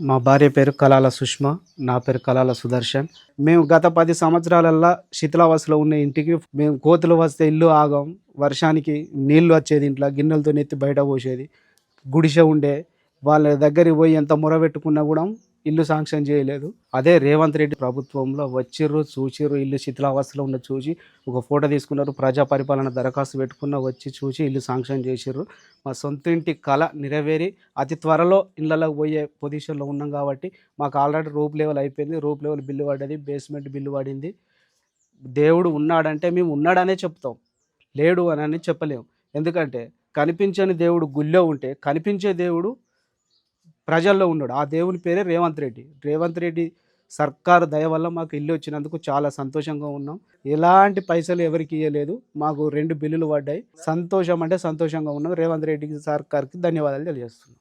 మా భార్య పేరు కలాల సుష్మ నా పేరు కలాల సుదర్శన్. మేము గత పది సంవత్సరాలల్లా శిథిలావాసలో ఉన్న ఇంటికి మేము కోతులు వస్తే ఇల్లు ఆగం. వర్షానికి నీళ్ళు వచ్చేది ఇంట్లో గిన్నెలతో నెత్తి బయట పోసేది. గుడిసె ఉండే వాళ్ళ దగ్గరికి పోయి ఎంత మొర పెట్టుకున్నా కూడా ఇల్లు శాంక్షన్ చేయలేదు. అదే రేవంత్ రెడ్డి ప్రభుత్వంలో వచ్చిర్రు చూసిర్రు ఇల్లు శిథిలావస్థలో ఉన్న చూసి ఒక ఫోటో తీసుకున్నారు ప్రజా పరిపాలన దరఖాస్తు పెట్టుకున్న వచ్చి చూసి ఇల్లు శాంక్షన్ చేసిర్రు. మా సొంత ఇంటి కళ నెరవేరి అతి త్వరలో ఇళ్ళలోకి పోయే పొజిషన్లో ఉన్నాం కాబట్టి మాకు ఆల్రెడీ రూప్ లెవెల్ అయిపోయింది. రూప్ లెవెల్ బిల్లు పడ్డది బేస్మెంట్ బిల్లు పడింది. దేవుడు ఉన్నాడంటే మేము ఉన్నాడనే చెప్తాం. లేడు అని అని చెప్పలేము ఎందుకంటే కనిపించని దేవుడు గుళ్ళో ఉంటే కనిపించే దేవుడు ప్రజల్లో ఉన్నాడు. ఆ దేవుని పేరే రేవంత్ రెడ్డి. రేవంత్ రెడ్డి సర్కారు దయ వల్ల మాకు ఇల్లు వచ్చినందుకు చాలా సంతోషంగా ఉన్నాం. ఎలాంటి పైసలు ఎవరికి ఇవ్వలేదు మాకు రెండు బిల్లులు పడ్డాయి. సంతోషం అంటే సంతోషంగా ఉన్నాం. రేవంత్ రెడ్డికి సర్కార్కి ధన్యవాదాలు తెలియజేస్తున్నాం.